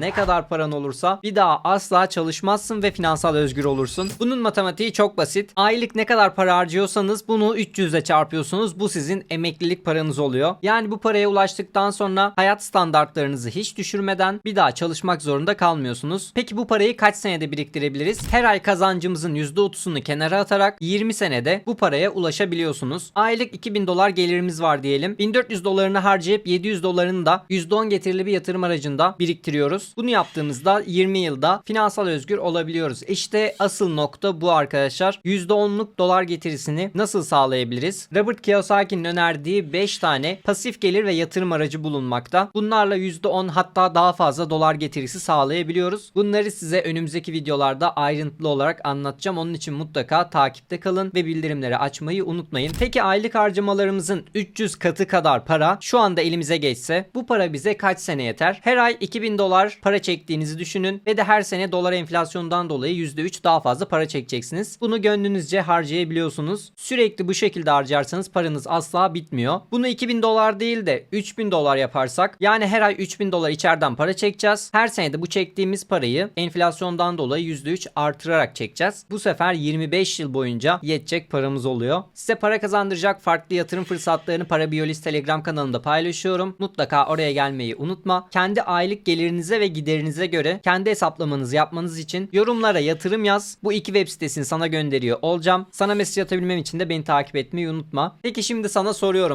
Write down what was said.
Ne kadar paran olursa bir daha asla çalışmazsın ve finansal özgür olursun. Bunun matematiği çok basit. Aylık ne kadar para harcıyorsanız bunu 300 ile çarpıyorsunuz. Bu sizin emeklilik paranız oluyor. Yani bu paraya ulaştıktan sonra hayat standartlarınızı hiç düşürmeden bir daha çalışmak zorunda kalmıyorsunuz. Peki bu parayı kaç senede biriktirebiliriz? Her ay kazancımızın %30'unu kenara atarak 20 senede bu paraya ulaşabiliyorsunuz. Aylık 2000 dolar gelirimiz var diyelim. 1400 dolarını harcayıp 700 dolarını da %10 getirili bir yatırım aracında biriktiriyoruz. Bunu yaptığımızda 20 yılda finansal özgür olabiliyoruz. İşte asıl nokta bu arkadaşlar. %10'luk dolar getirisini nasıl sağlayabiliriz? Robert Kiyosaki'nin önerdiği 5 tane pasif gelir ve yatırım aracı bulunmakta. Bunlarla %10 hatta daha fazla dolar getirisi sağlayabiliyoruz. Bunları size önümüzdeki videolarda ayrıntılı olarak anlatacağım. Onun için mutlaka takipte kalın ve bildirimleri açmayı unutmayın. Peki aylık harcamalarımızın 300 katı kadar para şu anda elimize geçse bu para bize kaç sene yeter? Her ay 2000 dolar para çektiğinizi düşünün ve de her sene dolar enflasyondan dolayı %3 daha fazla para çekeceksiniz. Bunu gönlünüzce harcayabiliyorsunuz. Sürekli bu şekilde harcarsanız paranız asla bitmiyor. Bunu 2000 dolar değil de 3000 dolar yaparsak yani her ay 3000 dolar içeriden para çekeceğiz. Her sene de bu çektiğimiz parayı enflasyondan dolayı %3 artırarak çekeceğiz. Bu sefer 25 yıl boyunca yetecek paramız oluyor. Size para kazandıracak farklı yatırım fırsatlarını Para Biyolist Telegram kanalında paylaşıyorum. Mutlaka oraya gelmeyi unutma. Kendi aylık gelirinize ve giderinize göre kendi hesaplamanızı yapmanız için yorumlara yatırım yaz. Bu iki web sitesini sana gönderiyor olacağım. Sana mesaj atabilmem için de beni takip etmeyi unutma. Peki şimdi sana soruyorum.